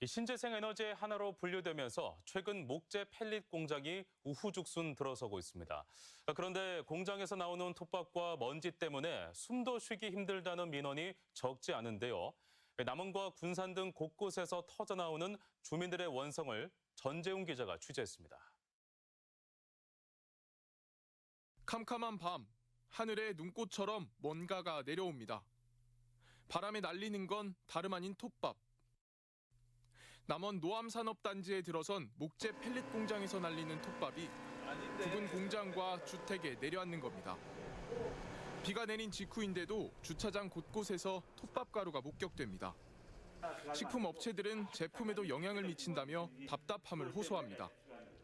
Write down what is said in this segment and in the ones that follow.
이 신재생 에너지의 하나로 분류되면서 최근 목재 펠릿 공장이 우후죽순 들어서고 있습니다. 그런데 공장에서 나오는 톱밥과 먼지 때문에 숨도 쉬기 힘들다는 민원이 적지 않은데요. 남원과 군산 등 곳곳에서 터져나오는 주민들의 원성을 전재웅 기자가 취재했습니다. 캄캄한 밤, 하늘에 눈꽃처럼 뭔가가 내려옵니다. 바람에 날리는 건 다름 아닌 톱밥. 남원 노암산업단지에 들어선 목재 펠릿 공장에서 날리는 톱밥이 부근 공장과 주택에 내려앉는 겁니다. 비가 내린 직후인데도 주차장 곳곳에서 톱밥 가루가 목격됩니다. 식품 업체들은 제품에도 영향을 미친다며 답답함을 호소합니다.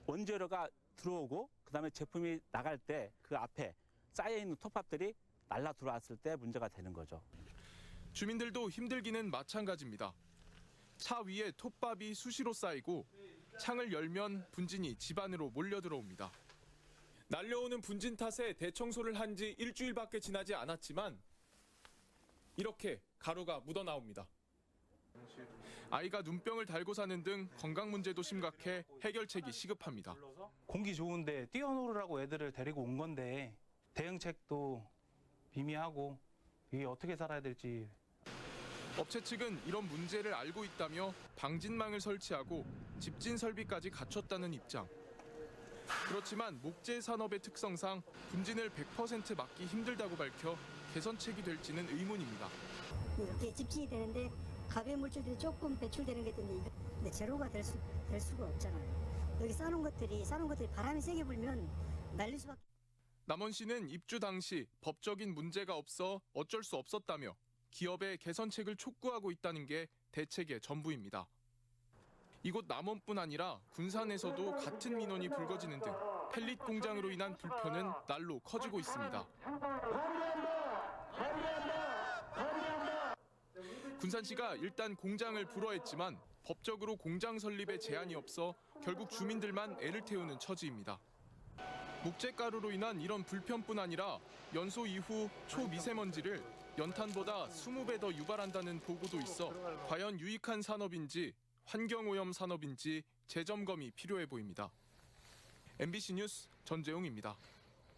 원재료가 들어오고 그다음에 제품이 나갈 때 그 앞에 쌓여 있는 톱밥들이 날라 들어왔을 때 문제가 되는 거죠. 주민들도 힘들기는 마찬가지입니다. 차 위에 톱밥이 수시로 쌓이고 창을 열면 분진이 집 안으로 몰려 들어옵니다. 날려오는 분진 탓에 대청소를 한 지 일주일밖에 지나지 않았지만 이렇게 가루가 묻어 나옵니다. 아이가 눈병을 달고 사는 등 건강 문제도 심각해 해결책이 시급합니다. 공기 좋은데 뛰어놀으라고 애들을 데리고 온 건데 대응책도 미미하고 이게 어떻게 살아야 될지 업체 측은 이런 문제를 알고 있다며 방진망을 설치하고 집진 설비까지 갖췄다는 입장. 그렇지만 목재 산업의 특성상 분진을 100% 막기 힘들다고 밝혀 개선책이 될지는 의문입니다. 이렇게 집진이 되는데 가벼운 물질들이 조금 배출되는 게 있는데 근데 제로가 될, 수, 될 수가 없잖아요. 여기 싸놓은 것들이 싸놓은 것들이 바람이 세게 불면 날릴 수밖에. 남원시는 입주 당시 법적인 문제가 없어 어쩔 수 없었다며 기업의 개선책을 촉구하고 있다는 게 대책의 전부입니다. 이곳 남원뿐 아니라 군산에서도 같은 민원이 불거지는 등 펠릿 공장으로 인한 불편은 날로 커지고 있습니다. 군산시가 일단 공장을 불허했지만 법적으로 공장 설립에 제한이 없어 결국 주민들만 애를 태우는 처지입니다. 목재가루로 인한 이런 불편뿐 아니라 연소 이후 초미세먼지를 연탄보다 20배 더 유발한다는 보고도 있어 과연 유익한 산업인지 환경오염 산업인지 재점검이 필요해 보입니다. MBC 뉴스 전재웅입니다.